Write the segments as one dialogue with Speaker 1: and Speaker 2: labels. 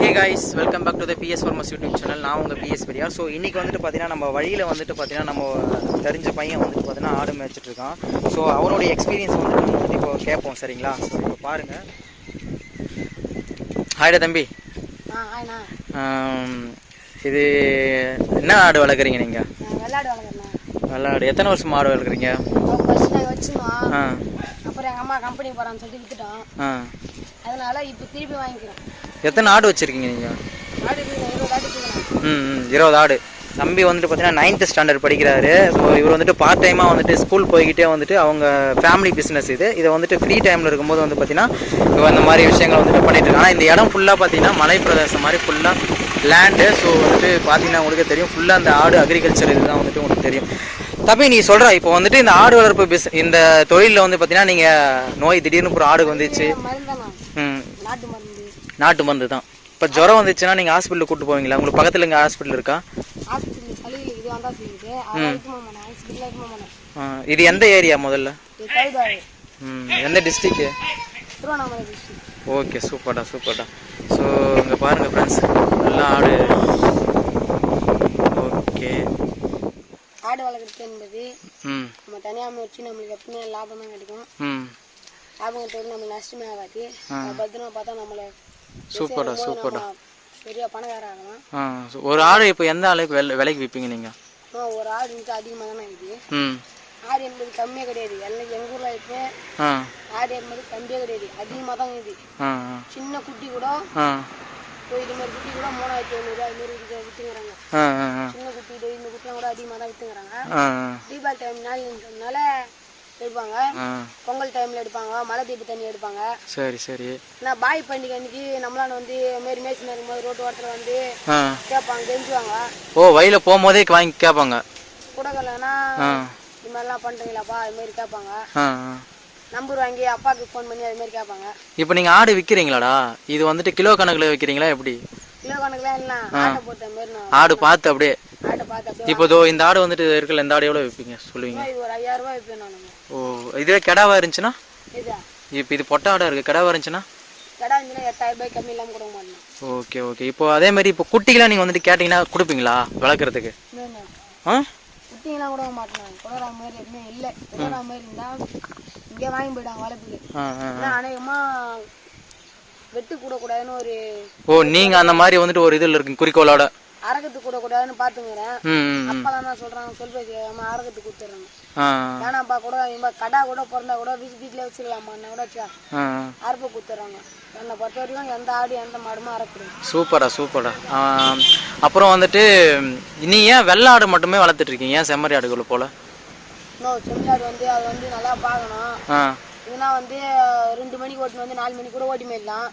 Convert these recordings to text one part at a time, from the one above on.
Speaker 1: Hey guys welcome back to the BS farmers YouTube channel நான் உங்கள் PS பெரியா so இன்றைக்கி வந்துட்டு பார்த்தீங்கன்னா நம்ம வழியில் வந்துட்டு பார்த்தீங்கன்னா நம்ம தெரிஞ்ச பையன் வந்துட்டு பார்த்தீங்கன்னா ஆடு மேய்ச்சிட்டு இருக்கான். ஸோ அவனுடைய எக்ஸ்பீரியன்ஸ் வந்துட்டு நம்ம வந்து இப்போ கேட்போம் சரிங்களா? ஸோ இப்போ பாருங்கள் ஹாய்டா தம்பி. இது என்ன ஆடு வளர்க்குறீங்க நீங்கள் வெள்ளாடு எத்தனை வருஷம் ஆடு வளர்க்குறீங்க? ஆ.
Speaker 2: அப்புறம் எங்கள் அம்மா கம்பெனி போகிறான்னு சொல்லிட்டு வித்துட்டோம்.
Speaker 1: ஆ.
Speaker 2: அதனால இப்போ திருப்பி வாங்கிக்கிறோம்.
Speaker 1: எத்தனை ஆடு வச்சுருக்கீங்க நீங்கள்
Speaker 2: ஆடு இருபது ஆடு
Speaker 1: ம் ம், இருபது ஆடு. தம்பி வந்துட்டு பார்த்தீங்கன்னா நைன்த் ஸ்டாண்டர்ட் படிக்கிறாரு. ஸோ இவர் வந்துட்டு பார்ட் டைமாக வந்துட்டு ஸ்கூல் போய்கிட்டே வந்துட்டு அவங்க ஃபேமிலி பிஸ்னஸ் இது. இதை வந்துட்டு ஃப்ரீ டைமில் இருக்கும்போது வந்து பார்த்தீங்கன்னா இவர் இந்த மாதிரி விஷயங்கள் வந்துட்டு பண்ணிட்டு ஆனால் இந்த இடம் ஃபுல்லாக பார்த்தீங்கன்னா மலை பிரதேசம் மாதிரி ஃபுல்லாக லேண்டு ஸோ வந்துட்டு பார்த்தீங்கன்னா உங்களுக்கு தெரியும். ஃபுல்லாக அந்த ஆடு அக்ரிகல்ச்சர் இதுதான் வந்துட்டு உங்களுக்கு தெரியும். தம்பி நீ சொல்கிற இப்போ வந்துட்டு இந்த ஆடு வளர்ப்பு பிஸ் இந்த தொழிலில் வந்து பார்த்தீங்கன்னா நீங்கள் நோய் திடீர்னு ஒரு ஆடு வந்துச்சு
Speaker 2: மருந்தாண்ணா
Speaker 1: ம்
Speaker 2: நாட்டு மருந்து
Speaker 1: நாட்டு மருந்து தான். இப்போ ஜுரம் வந்துச்சுன்னா நீங்கள் ஹாஸ்பிட்டலுக்கு கூப்பிட்டு போவீங்களா? உங்களுக்கு பக்கத்தில் இங்கே ஹாஸ்பிட்டல் இருக்கா?
Speaker 2: இது ஹாஸ்பிட்டலில்
Speaker 1: எந்த ஏரியா முதல்ல? எந்த
Speaker 2: டிஸ்ட்ரிக்ட்
Speaker 1: ஓகே சூப்பர்டா சூப்பர்டா. ஸோ இங்கே பாருங்கள் ஃப்ரெண்ட்ஸ் நல்லா ஆடு. ஓகே.
Speaker 2: ஆடு வளர்க்குறது என்பது
Speaker 1: ம்.
Speaker 2: நம்ம தனியாக வச்சு நம்மளுக்கு எப்பவுமே லாபம் தான் கிடைக்கும்.
Speaker 1: ம்.
Speaker 2: லாபம் கிடைக்கிறது நம்மளுக்கு நஷ்டமே ஆகாது. பத்திரமா பார்த்தா நம்மளை
Speaker 1: சூப்பர்டா சூப்பர்டா.
Speaker 2: ஆகலாம்
Speaker 1: ஆ ஒரு ஆடு இப்போ எந்த விலை விலைக்கு விற்பீங்க நீங்கள்
Speaker 2: ஆ, ஒரு ஆடு வந்து அதிகமாக தானே இருக்குது.
Speaker 1: ம்.
Speaker 2: ஆடு என்பது கம்மியே கிடையாது. எல்லாம் எங்கள் ஊரில் இப்போ ஆடு என்பது கம்மியே கிடையாது. அதிகமாக தான் இருக்குது சின்ன குட்டி கூட இப்போ இது மாதிரி குட்டி கூட மூணாயிரத்தி ஐநூறுரூவா ஐநூறு விற்று விற்றுங்கிறாங்க சின்ன குட்டி இந்த குட்டிலாம் கூட அதிகமாக தான் விற்றுங்கிறாங்க தீபாவளி டைம் நாள்ன்றதுனால எடுப்பாங்க. பொங்கல் டைமில் எடுப்பாங்க. மழை தீப தண்ணி எடுப்பாங்க.
Speaker 1: சரி சரி.
Speaker 2: நான் பாய் பண்டிகை அன்னைக்கு நம்மளால வந்து மாரி மேய்ச்சி இருக்கும்போது ரோட்டு ஓரத்தில் வந்து கேட்பாங்க தெரிஞ்சுவாங்க
Speaker 1: ஓ வழியில் போகும்போதே வாங்கி கேட்பாங்க.
Speaker 2: கூடக்கலன்னா
Speaker 1: ஆ.
Speaker 2: இது மாதிரிலாம் பண்ணுறீங்களாப்பா இது மாதிரி கேட்பாங்க. நம்பர் வாங்கி அப்பாவுக்கு ஃபோன் பண்ணி அது மாதிரி கேட்பாங்க.
Speaker 1: இப்போ நீங்கள் ஆடு விற்கிறீங்களாடா இது வந்துட்டு கிலோ கணக்கில் விற்கிறீங்களா எப்படி?
Speaker 2: கிலோ கணக்குலாம் இல்லை. ஆட்டை போட்ட மாதிரி
Speaker 1: ஆடு பார்த்து அப்படியே.
Speaker 2: ஆட்டை பார்த்து
Speaker 1: இப்போ இந்த ஆடு வந்துட்டு இருக்குல்ல இந்த ஆடு எவ்வளோ விற்பீங்க சொல்லுவீங்க.
Speaker 2: இது ஒரு ஐயாயிரம் ரூபாய் விற்பேன் நான்.
Speaker 1: இதுவே கெடாவா இருந்துச்சுன்னா? இப்போ இது பொட்டை ஆடா இருக்குது கெடாவா இருந்துச்சுன்னா?
Speaker 2: கடை
Speaker 1: ஓகே ஓகே. இப்போ அதே மாதிரி இப்போ குட்டிகளாம் நீங்கள் வந்துட்டு கேட்டிங்கன்னா கொடுப்பீங்களா வளர்க்குறதுக்கு? ஆ?
Speaker 2: குட்டிங்கெல்லாம் கொடுக்க மாட்டேன் கொடுக்குற மாதிரி எதுவுமே இல்லை. கொடுக்குற மாதிரி இருந்தால் இங்கே வாங்கி போயிட்டாங்க வளர்ப்புக்கு. அநேகமாக வெட்டு கூடக்கூடாதுன்னு ஒரு
Speaker 1: ஓ நீங்கள் அந்த மாதிரி வந்துட்டு ஒரு இதில் இருக்குங்க குறிக்கோளோட.
Speaker 2: அரகத்து கூடக்கூடாதுன்னு பார்த்துங்கிறேன்.
Speaker 1: ம் ம், ம்.
Speaker 2: அப்பா தான் சொல்கிறாங்க சொல் பேசி அரகத்து கொடுத்துட்றாங்க.
Speaker 1: ஆ
Speaker 2: வேணாம்ப்பா கூட இவன் கடா கூட பிறந்தா கூட வீட்டு வீட்டிலே வச்சுக்கலாமா என்ன கூட வச்சா அறுப்பு கொடுத்துட்றாங்க என்னை பொறுத்த வரைக்கும் எந்த ஆடு எந்த மாடுமே அறக்கூடாது
Speaker 1: சூப்பரா சூப்பரா. அப்புறம் வந்துட்டு நீ ஏன் வெள்ளை ஆடு மட்டுமே வளர்த்துட்டு இருக்கீங்க? ஏன் செம்மறி ஆடுகளை போல?
Speaker 2: இன்னும் செம்மறியாடு வந்து அது வந்து நல்லா பார்க்கணும். இதுனா வந்து ரெண்டு மணிக்கு ஓட்டின்னு வந்து நாலு மணிக்கு கூட ஓட்டி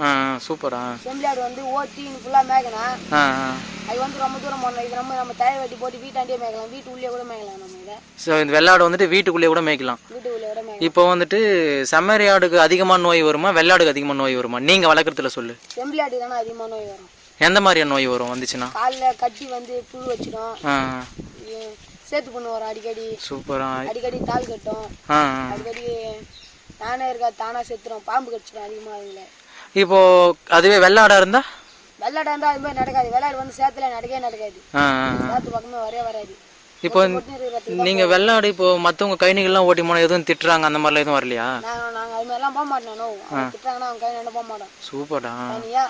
Speaker 1: ஆ, சூப்பரா
Speaker 2: செம்மறியாடு வந்து ஓட்டி ஃபுல்லாக மேய்க்கணும். அது வந்து ரொம்ப தூரம் போடணும் இது நம்ம நம்ம தயார் வெட்டி போட்டு வீட்டாண்டே மேய்க்கலாம். வீட்டு உள்ளே கூட மேய்க்கலாம் நம்ம இதை.
Speaker 1: ஸோ இந்த வெள்ளாடு வந்துட்டு வீட்டுக்குள்ளேயே கூட மேய்க்கலாம்.
Speaker 2: வீட்டு உள்ளே கூட மேய்க்கலாம்.
Speaker 1: இப்போ வந்துட்டு செம்மறி ஆடுக்கு அதிகமாக நோய் வருமா? வெள்ளாடுக்கு அதிகமாக நோய் வருமா? நீங்கள் வளர்க்குறதுல சொல்லு.
Speaker 2: செம்மறியாடு தானே அதிகமாக நோய் வரும்.
Speaker 1: எந்த மாதிரியான நோய் வரும் வந்துச்சுன்னா?
Speaker 2: காலில் கட்டி வந்து புழு வச்சிடும்
Speaker 1: ஆ
Speaker 2: இது சேத்து புண்ணு வரும் அடிக்கடி.
Speaker 1: சூப்பரா.
Speaker 2: அடிக்கடி தாள் கட்டும். அடிக்கடி தானே இருக்கா தானா செத்துரும். பாம்பு கடிச்சிடும் அதிகமாக அதுல.
Speaker 1: இப்போ அதுவே வெள்ளாடா இருந்தா?
Speaker 2: வெள்ளாடு வந்து அது மாதிரி நடக்காது. வெள்ளாடு வந்து சேத்துல நடக்கவே நடக்காது. சேத்து பக்கமே வரவே வராது.
Speaker 1: இப்போ நீங்க வெள்ளாடு இப்போ மத்தவங்க கைனிகள்லாம் ஓட்டி போனா எதுவும் திட்டுறாங்க? அந்த மாதிரிலாம் எதுவும் வரலையா?
Speaker 2: நாங்கள் அது மாதிரிலாம் போக மாட்டோம் நோ. அவங்க கை நட போக மாட்டோம்
Speaker 1: சூப்பர்டா.
Speaker 2: தனியா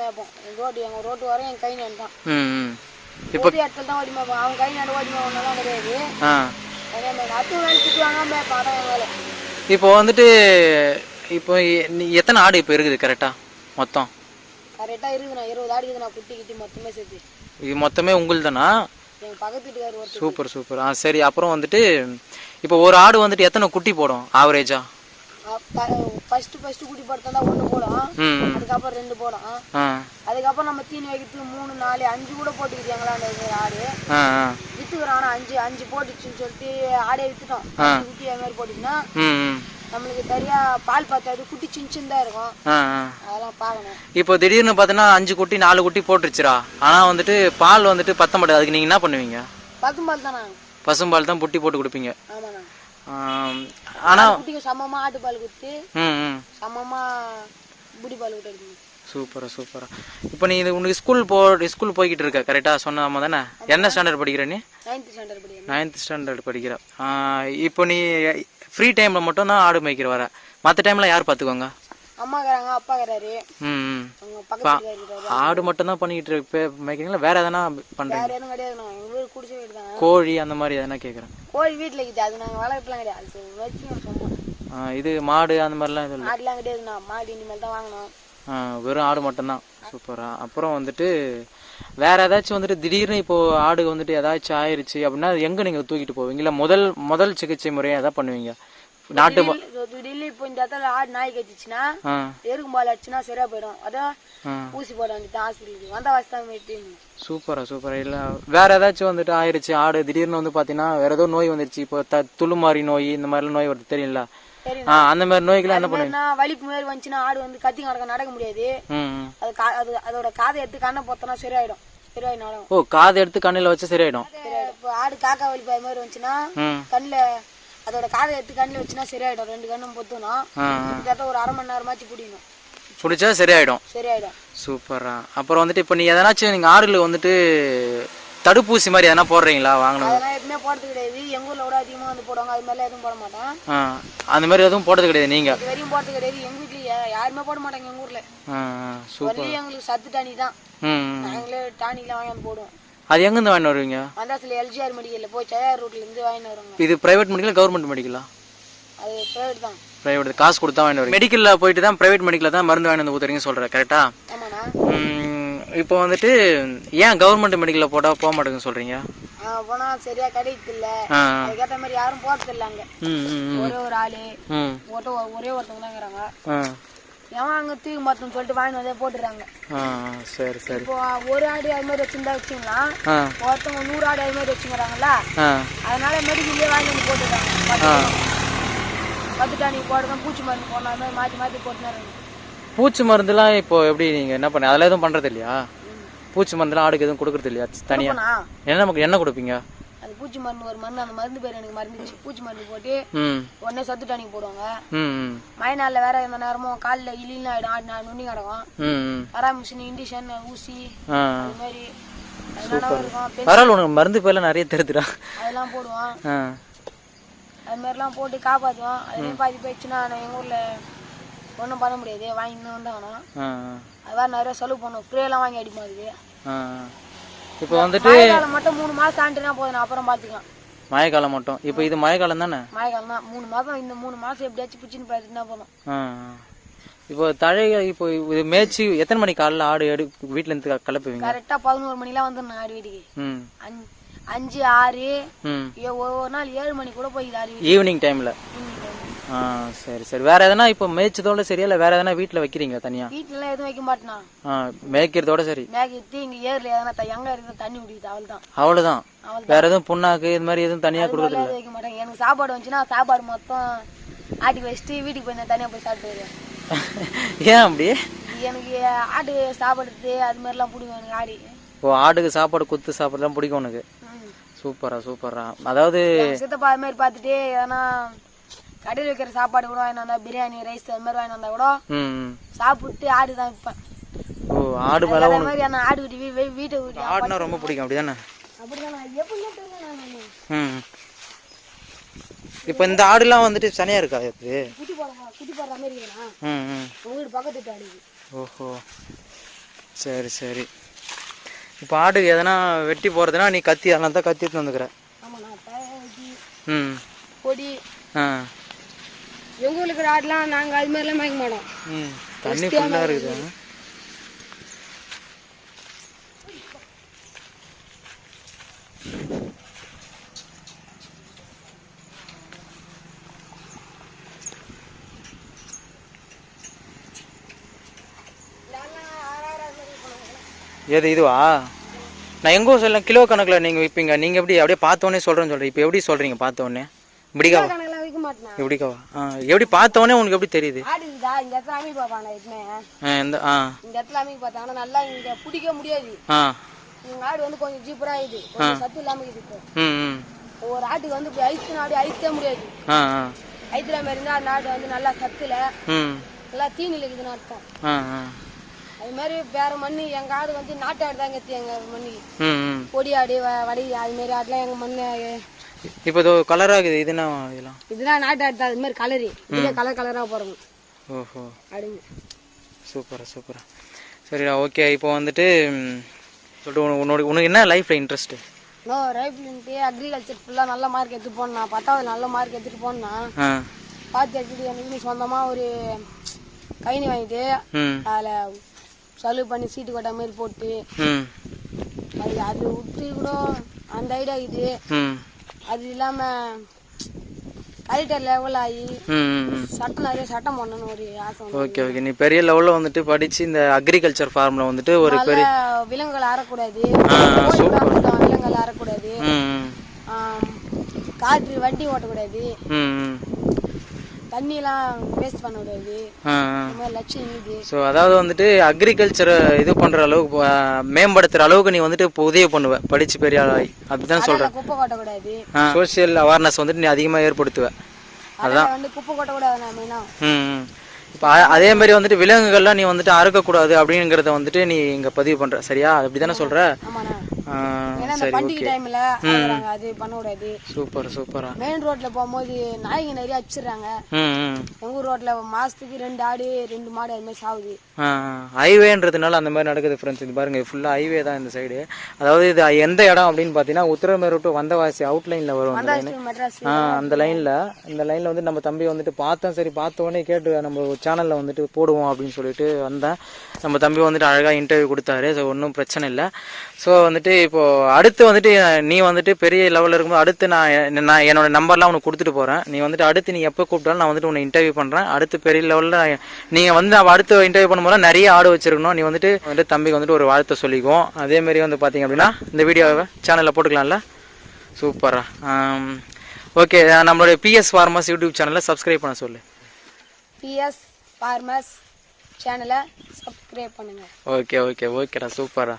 Speaker 2: மேய்ப்போம் எங்கள் ரோடு எங்கள் ரோட்டு வரையும் என் கை
Speaker 1: ம் இப்போ
Speaker 2: இடத்துல தான் ஓடி மேய்ப்போம் அவங்க கை நடு ஓடி மேய்ப்போம் கிடையாது. தனியாக மேய்ப்போம் அடுத்த நாள் திட்டுவாங்க அதான் என் வேலை.
Speaker 1: இப்போ வந்துட்டு இப்போ எத்தனை ஆடு இப்போ இருக்குது கரெக்டா மொத்தம்?
Speaker 2: கரெக்டாக இருக்குதுண்ணா இருபது ஆடு இருக்குதுண்ணா குட்டி கிட்டி மொத்தமே சேர்த்து.
Speaker 1: இது மொத்தமே உங்களுதானா? Super super. ஆ சரி அப்புறம் வந்துட்டு இப்போ ஒரு ஆடு வந்துட்டு எத்தனை குட்டி போடும் ஆவரேஜா
Speaker 2: ஃபஸ்ட்டு ஃபஸ்ட்டு குட்டி போடுறதா ஒன்று போடும். அதுக்கப்புறம் ரெண்டு போடும். அதுக்கப்புறம் நம்ம தீனி வைக்கிறதுக்கு மூணு நாலு அஞ்சு கூட போட்டுக்கிட்டு எங்களாண்ட இருக்கிற ஆடு? வித்துக்கிறோம் ஆனால் அஞ்சு அஞ்சு போட்டுச்சுன்னு சொல்லிட்டு ஆடே வித்துட்டோம். அஞ்சு குட்டி அது மாதிரி போட்டுச்சுன்னா நம்மளுக்கு சரியா பால் பத்தாது. குட்டி சின்ன சின்னதா இருக்கும். அதெல்லாம் பார்க்கணும்
Speaker 1: இப்போ திடீர்னு பார்த்தீங்கன்னா அஞ்சு குட்டி நாலு குட்டி போட்டுருச்சுரா? ஆனால் வந்துட்டு பால் வந்துட்டு பத்த மாட்டேது அதுக்கு நீங்கள் என்ன பண்ணுவீங்க?
Speaker 2: பசும்பால் தானே?
Speaker 1: பசும்பால் தான் புட்டி போட்டு கொடுப்பீங்க.
Speaker 2: ஆமாண்ணா.
Speaker 1: ஆனால்
Speaker 2: குட்டிக்கு சமமா ஆட்டு பால் கொடுத்து சமமா புடி பால் எடுக்கணும்
Speaker 1: சூப்பரா சூப்பரா. இப்போ நீ இது உனக்கு ஸ்கூல் போ ஸ்கூல் போய்கிட்டு இருக்க கரெக்டாக சொன்னாம தானே? என்ன ஸ்டாண்டர்ட் படிக்கிற நீ?
Speaker 2: நைன்த் ஸ்டாண்டர்ட் படிக்கிறேன்.
Speaker 1: நைன்த் ஸ்டாண்டர்ட் படிக்கிற. இப்போ நீ ஃப்ரீ டைமில் மட்டும் தான் ஆடு மேய்க்கிற வர. மற்ற டைமில் யார் பார்த்துக்கோங்க
Speaker 2: அம்மா இருக்கிறாங்க அப்பா இருக்காரு.
Speaker 1: ஆடு மட்டும் தான் பண்ணிக்கிட்டு இருப்ப மேய்க்கிறீங்களா? வேற எதனா பண்ணுறீங்க
Speaker 2: வேற எதுவும் கிடையாது குடிச்ச வீடு தான்?
Speaker 1: கோழி அந்த மாதிரி எதனா கேட்குறேன்
Speaker 2: கோழி வீட்டில் இருக்குது. அது நாங்கள் வளர்க்கலாம் கிடையாது. சரி, வச்சு
Speaker 1: இது மாடு அந்த மாதிரிலாம் எதுவும் இல்லை.
Speaker 2: மாடுலாம் கிடையாதுண்ணா மாடு இனிமேல் தான் வாங்கணும்.
Speaker 1: வெறும் ஆடு மட்டும்தான். சூப்பரா. அப்புறம் வந்துட்டு வேற ஏதாச்சும் வந்துட்டு திடீர்னு இப்போ ஆடு வந்துட்டு ஏதாச்சும் ஆயிருச்சு அப்படின்னா எங்க நீங்க தூக்கிட்டு போவீங்க? இல்ல முதல் முதல் சிகிச்சை முறையை எதா பண்ணுவீங்க? நாட்டு
Speaker 2: திடீர்னு- இப்போ இந்த இடத்துல ஆடு நாய் கட்டிச்சுன்னா எருக்கு பால் அடிச்சுன்னா சரியா போயிடும். அதான் ஊசி போட வேண்டியது ஹாஸ்பிட்டலுக்கு. வந்த வாசி
Speaker 1: சூப்பரா சூப்பரா. இல்ல வேற ஏதாச்சும் வந்துட்டு ஆயிருச்சு ஆடு. திடீர்னு வந்து பாத்தீங்கன்னா வேற ஏதோ நோய் வந்துருச்சு. இப்போ த துளுமாறி நோய் இந்த மாதிரிலாம் நோய் வருது தெரியுங்களா அந்த மாதிரி நோய்க்கெல்லாம் என்ன பண்ணுவீங்க
Speaker 2: வலிப்பு மாதிரி வந்துச்சுன்னா ஆடு வந்து கத்தி நடக்க நடக்க முடியாது. அது அதோட காதை எடுத்து கண்ணை போத்தனா சரியாயிடும். சரியாயி நடக்கும்
Speaker 1: ஓ காது எடுத்து கண்ணில் வச்சு சரியாயிடும்.
Speaker 2: சரியாயிடும் ஆடு காக்கா வலிப்பு மாதிரி வந்துச்சுன்னா கண்ணில் அதோட காதை எடுத்து கண்ணில் வச்சுன்னா சரியாயிடும். ரெண்டு கண்ணும் பொத்துணும்
Speaker 1: ஆ
Speaker 2: கிட்ட ஒரு அரை மணி நேரமாச்சு பிடிக்கணும்.
Speaker 1: பிடிச்சா சரியாயிடும்.
Speaker 2: சரியாயிடும்.
Speaker 1: சூப்பரா அப்புறம் வந்துட்டு இப்போ நீ எதனாச்சும் நீங்கள் ஆடுல வந்துட்டு தடுப்பூசி மாதிரி எதனா போடுறீங்களா? வாங்கினது
Speaker 2: அதெல்லாம் எதுவுமே போடுறது கிடையாது. எங்க ஊர்ல கூட அதிகமா வந்து போடுவாங்க. அது மாதிரிலாம் எதுவும் போட மாட்டேன்.
Speaker 1: அந்த மாதிரி எதுவும் போடுறது கிடையாது நீங்கள்
Speaker 2: இது வரையும் போடுறது கிடையாது. எங்க வீட்ல யா- யாருமே போட மாட்டாங்க எங்க ஊர்ல.
Speaker 1: சூப்பர்.
Speaker 2: எங்களுக்கு சத்து டானி தான். நாங்களே டானிலாம் வாங்கி வந்து போடுவோம்.
Speaker 1: அது எங்கேருந்து வாங்கிட்டு வருவீங்க?
Speaker 2: வந்தாசில எல்ஜிஆர் மெடிக்கல்ல போய் சயார் ரூட்ல இருந்து வாங்கிட்டு வருவாங்க
Speaker 1: இது பிரைவேட் மெடிக்கலா கவர்மெண்ட் மெடிக்கலா
Speaker 2: அது பிரைவேட் தான்.
Speaker 1: பிரைவேட் காசு கொடுத்தா வாங்கிட்டு வருவீங்க. மெடிக்கலில் போயிட்டு தான் பிரைவேட் மெடிக்கலில் தான் மருந்து வாங்கிட்டு வந்து ஊற்றுறீங்க சொல்கிறேன் கரெக்டா
Speaker 2: ஆமாண்ணா.
Speaker 1: இப்போ வந்துட்டு ஏன் கவர்மெண்ட் மெடிக்கலில் போட்டால் போக மாட்டேங்குன்னு சொல்கிறீங்க
Speaker 2: போனா சரியா இல்ல.
Speaker 1: ஆ.
Speaker 2: அதுக்கேற்ற மாதிரி யாரும் போறது இல்ல அங்க. ஒரே ஒரு ஆளு. ஒரே ஒருத்தவங்க தான் எவன் அங்க தூக்கி மாத்தணும்னு சொல்லிட்டு வாங்கிட்டு வந்தே போட்டுறாங்க
Speaker 1: ஆ சரி சரி.
Speaker 2: இப்போ ஒரு ஆடு அது மாதிரி வச்சிருந்தா வச்சுங்களா?
Speaker 1: ஆ.
Speaker 2: ஒருத்தவங்க நூறு ஆடு அது மாதிரி வச்சுக்கிறாங்களா
Speaker 1: ஆ.
Speaker 2: அதனால மெடிக்கல்லே வாங்கி வந்து போட்டுறாங்க பத்து பத்து டானி போடுறோம் பூச்சி மருந்து போடணும். அது மாதிரி மாற்றி மாற்றி போட்டுனாரு
Speaker 1: பூச்சி மருந்துலாம் இப்போ எப்படி நீங்கள் என்ன பண்ண அதெல்லாம் எதுவும் பண்ணுறது இல்லையா பூச்சி மருந்துலாம் ஆடுக்கு எதுவும் கொடுக்குறது இல்லையா தனியாக என்ன நமக்கு என்ன கொடுப்பீங்க?
Speaker 2: அது பூச்சி மருந்து ஒரு மருந்து அந்த மருந்து பேர் எனக்கு மறந்துச்சு. பூச்சி மருந்து போட்டு உடனே சத்து டானிக் போடுவாங்க. மழை நாளில் வேற எந்த நேரமும் காலில் இலின்னு ஆயிடும் ஆடு நான் நுண்ணி கிடக்கும்.
Speaker 1: ம் ம்.
Speaker 2: வரா மிஷின் இண்டிஷன் ஊசி அது மாதிரி
Speaker 1: பரவாயில்ல உனக்கு மருந்து பேர்லாம் நிறைய தெரியுதுடா.
Speaker 2: அதெல்லாம் போடுவோம். அது மாதிரிலாம் போட்டு காப்பாற்றுவோம் அதுலேயும் பாதி போயிடுச்சுன்னா நான் எங்கள் ஊரில் ஒன்றும் பண்ண முடியாது. வாங்கிட்டு வந்தாங்கண்ணா
Speaker 1: ஆ
Speaker 2: அது வேறு நிறைய செலவு பண்ணுவோம். ஸ்ப்ரேலாம் வாங்கி அடிப்போம் அதுக்கு.
Speaker 1: இப்போ வந்துட்டு
Speaker 2: மழைக்காலம் மட்டும் மூணு மாதம் தாண்டினா போதும் அப்புறம் பார்த்துக்கலாம்.
Speaker 1: மழைக்காலம் மட்டும். இப்போ இது மழைக்காலம் தானே?
Speaker 2: மழைக்காலம் தான். மூணு மாதம் இந்த மூணு மாதம் எப்படியாச்சும் பிடிச்சின்னு பார்த்துட்டுனா போதும்.
Speaker 1: இப்போ தழை இப்போ இது மேய்ச்சி எத்தனை மணி காலைல ஆடு எடு வீட்டில் இருந்து கிளப்புவீங்க
Speaker 2: கரெக்டாக பதினோரு மணிலாம் வந்துடணும் ஆடு வீட்டுக்கு அஞ்சு ஆறு ஒரு ஒரு நாள் ஏழு மணி கூட போய் ஆடு
Speaker 1: ஈவினிங் டைமில் ஆ சரி சரி. வேற எதனா இப்போ மேய்ச்சதோட சரியா இல்லை வேற எதனா வீட்டில் வைக்கிறீங்க தனியாக
Speaker 2: வீட்டுலலாம் எதுவும் வைக்க மாட்டேனா.
Speaker 1: ஆ மேய்க்கிறதோட சரி.
Speaker 2: மேகிட்டு இங்கே ஏரில் எதனா த- எங்க இருக்குது தண்ணி குடிக்குது அவள் தான்
Speaker 1: அவ்வளோதான் வேற எதுவும் புண்ணாக்கு இது மாதிரி எதுவும் தனியாக கொடுக்குறது
Speaker 2: எதுவும் வைக்க மாட்டேங்க. எனக்கு சாப்பாடு வந்துச்சுன்னா சாப்பாடு மொத்தம் ஆட்டுக்கு வச்சுட்டு வீட்டுக்கு போய் நான் தனியாக போய் சாப்பிட்டு வருவேன்
Speaker 1: ஏன் அப்படி?
Speaker 2: எனக்கு ஆடு சாப்பிடுறது அது மாதிரிலாம் பிடிக்கும் எனக்கு ஆடி.
Speaker 1: ஓ ஆடுக்கு சாப்பாடு குத்து சாப்பிடலாம் பிடிக்கும் உனக்கு?
Speaker 2: ம்.
Speaker 1: சூப்பரா சூப்பரா. அதாவது
Speaker 2: எங்க சித்தப்பா அது மாதிரி பார்த்துட்டு எதனா கடையில் வைக்கிற சாப்பாடு கூட வாங்கி வந்தா பிரியாணி ரைஸ் அது மாதிரி வாங்கி வந்தா கூட. சாப்பிட்டு ஆடு தான் விற்பேன்.
Speaker 1: ஓ ஆடு மேலே
Speaker 2: மாதிரி நான் ஆடு விட்டு வீட்டை விட்டு
Speaker 1: ஆடுனா ரொம்ப பிடிக்கும் அப்படிதானே?
Speaker 2: அப்படிதான்
Speaker 1: இப்போ இந்த ஆடுலாம் வந்துட்டு சனியா இருக்கா இது?
Speaker 2: குட்டி போட குட்டி போடுற மாதிரி
Speaker 1: ம் ம்.
Speaker 2: வீடு பக்கத்து ஆடு.
Speaker 1: ஓஹோ. சரி சரி. இப்போ ஆடுக்கு எதனா வெட்டி போகிறதுனா நீ கத்தி அதெல்லாம் தான் கத்தி எடுத்து வந்துக்கிற. ம்.
Speaker 2: கொடி
Speaker 1: ஆ.
Speaker 2: எங்க ஊர்ல இருக்கிற ஆடுலாம் நாங்க அது மாதிரிலாம் வாங்க மாட்டோம்.
Speaker 1: ம் தண்ணி ஃபுல்லாக இருக்குது. எது இதுவா? நான் எங்கோ சொல்ல கிலோ கணக்கில் நீங்கள் விற்பீங்க நீங்கள் எப்படி அப்படியே பார்த்தோன்னே சொல்கிறேன்னு சொல்கிறேன் இப்போ எப்படி சொல்கிறீங்க பார்த்தோன்னே
Speaker 2: வைக்க மாட்டேன்?
Speaker 1: இப்படிக்காவா ஆ எப்படி பார்த்தோன்னே உனக்கு எப்படி தெரியுது?
Speaker 2: ஆடு இருக்குதா இந்த இடத்துல அமைக்க பார்ப்பாங்க எப்பவுமே
Speaker 1: இந்த ஆ.
Speaker 2: இந்த இடத்துல பார்த்தாங்கன்னா நல்லா இங்க பிடிக்க முடியாது.
Speaker 1: ஆ.
Speaker 2: இவங்க ஆடு வந்து கொஞ்சம் ஜீப்பரா இது கொஞ்சம் சத்து இல்லாம இருக்குது இப்போ
Speaker 1: ம்.
Speaker 2: ஒரு ஆட்டுக்கு வந்து இப்படி ஐத்து நாடு ஐத்தே முடியாது.
Speaker 1: ஆ ஆ.
Speaker 2: ஐத்துல மாதிரி இருந்தா அந்த ஆடு வந்து நல்லா சத்துல
Speaker 1: ம்.
Speaker 2: நல்லா தீனில இருக்குதுன்னு அர்த்தம்.
Speaker 1: ஆ ஆ.
Speaker 2: அது மாதிரி வேற மண்ணு எங்க ஆடு வந்து நாட்டு ஆடு தான் கத்தி எங்க மண்ணு.
Speaker 1: ம் ம்.
Speaker 2: பொடி ஆடு வடி அது மாதிரி ஆடுலாம் எங்க மண்ணு
Speaker 1: இப்போ இதோ கலராகுது இது என்ன இதெல்லாம்.
Speaker 2: இதெல்லாம் நாட்டு ஆடு தான் அது மாதிரி கலரு இதுல கலர் கலரா போறோம்
Speaker 1: ஓஹோ.
Speaker 2: ஆடுங்க
Speaker 1: சூப்பரா சூப்பரா. சரிடா ஓகே இப்போ வந்துட்டு சொல்லிட்டு உன்னோட உனக்கு என்ன லைஃப்பில் இன்ட்ரெஸ்ட்டு
Speaker 2: நோ ரைஃபிள்ன்ட்டு அக்ரிகல்ச்சர் ஃபுல்லாக நல்ல மார்க் எடுத்துட்டு போனேன் பத்தாவது நல்ல மார்க் எடுத்துட்டு போனேன்.
Speaker 1: ஆ.
Speaker 2: பார்த்து எடுத்துட்டு எனக்கு சொந்தமாக ஒரு கைனி வாங்கிட்டு அதில் சலுகை பண்ணி சீட்டு கொட்டா மாதிரி போட்டு அது அது விட்டு கூட அந்த ஐடியா இது அது இல்லாமல் கலெக்டர் லெவல் ஆகி சட்டம் நிறைய சட்டம் பண்ணணும் ஒரு ஆசை.
Speaker 1: ஓகே ஓகே நீ பெரிய லெவலில் வந்துட்டு படித்து இந்த அக்ரிகல்ச்சர் ஃபார்மில் வந்துட்டு ஒரு பெரிய
Speaker 2: விலங்குகள் அறக்கூடாது
Speaker 1: ஆ ஆ,
Speaker 2: கோழி
Speaker 1: சூப்பர்.
Speaker 2: பார்க்கலாம் விலங்குகள் ஆம், காற்று வண்டி ஓட்டக்கூடாது. வேஸ்ட் இது
Speaker 1: ஸோ அதாவது வந்துட்டு அக்ரிகல்ச்சரை இது பண்ணுற அளவுக்கு ஆ, மேம்படுத்துகிற அளவுக்கு நீ வந்துட்டு இப்போ உதவி பண்ணுவ படித்து பெரிய ஆளாகி அப்படிதான்
Speaker 2: அதில் குப்பை கொட்டக்கூடாது.
Speaker 1: சோஷியல் அவேர்னஸ் வந்துட்டு நீ அதிகமாக ஏற்படுத்துவ.
Speaker 2: அதில் வந்து குப்பை கொட்டக்கூடாது நான்.
Speaker 1: இப்போ அதே மாதிரி வந்துட்டு விலங்குகள்லாம் நீ வந்துட்டு அறுக்கக்கூடாது அப்படிங்கிறத வந்துட்டு நீ இங்கே பதிவு பண்ணுற சரியா? அப்படி தானே சொல்கிற சரி ஓகே
Speaker 2: டைம்ல அது பண்ணக்கூடாது.
Speaker 1: சூப்பர் சூப்பரா.
Speaker 2: மெயின் ரோட்ல போகும்போது நாய்ங்க நிறைய அடிச்சிடுறாங்க. எங்க ஊர் ரோட்ல மாசத்துக்கு ரெண்டு ஆடு ரெண்டு மாடு அது மாதிரி சாவுது.
Speaker 1: ஹைவேன்றதுனால அந்த மாதிரி நடக்குது ஃப்ரெண்ட்ஸ் இது பாருங்க ஃபுல்லாக ஹைவே தான் இந்த சைடு அதாவது இது எந்த இடம் அப்படின்னு பார்த்தீங்கன்னா உத்தரமேரு டு வந்தவாசி அவுட்லைனில் வரும் அந்த லைனில் இந்த லைனில் வந்து நம்ம தம்பி வந்துட்டு பார்த்தேன் சரி பார்த்த உடனே கேட்டு நம்ம சேனலில் வந்துட்டு போடுவோம் அப்படின்னு சொல்லிட்டு வந்தேன். நம்ம தம்பி வந்துட்டு அழகாக இன்டர்வியூ கொடுத்தாரு. ஸோ ஒன்றும் பிரச்சனை இல்லை. ஸோ வந்துட்டு இப்போ அடுத்து வந்துட்டு நீ வந்துட்டு பெரிய லெவலில் இருக்கும்போது அடுத்து நான் நான் என்னோட நம்பர்லாம் உனக்கு கொடுத்துட்டு போகிறேன் நீ வந்துட்டு அடுத்து நீ எப்போ கூப்பிட்டாலும் நான் வந்துட்டு உன்னை இன்டர்வியூ பண்ணுறேன் அடுத்து பெரிய லெவலில் நீங்கள் வந்து அவ அடுத்து இன்டர்வியூ பண்ணும்போது நிறைய ஆடு வச்சிருக்கணும். நீ வந்துட்டு வந்துட்டு தம்பிக்கு வந்துட்டு ஒரு வாழ்த்தை சொல்லிக்குவோம். அதே மாதிரி வந்து பார்த்தீங்க அப்படின்னா இந்த வீடியோவை சேனலில் போட்டுக்கலாம்ல? சூப்பரா ஓகே நம்மளுடைய பிஎஸ் ஃபார்மஸ் யூடியூப் சேனலை சப்ஸ்கிரைப் பண்ண சொல்லு.
Speaker 2: பிஎஸ் ஃபார்மர்ஸ் சேனலை சப்ஸ்கிரைப் பண்ணுங்க.
Speaker 1: ஓகே ஓகே ஓகேடா சூப்பரா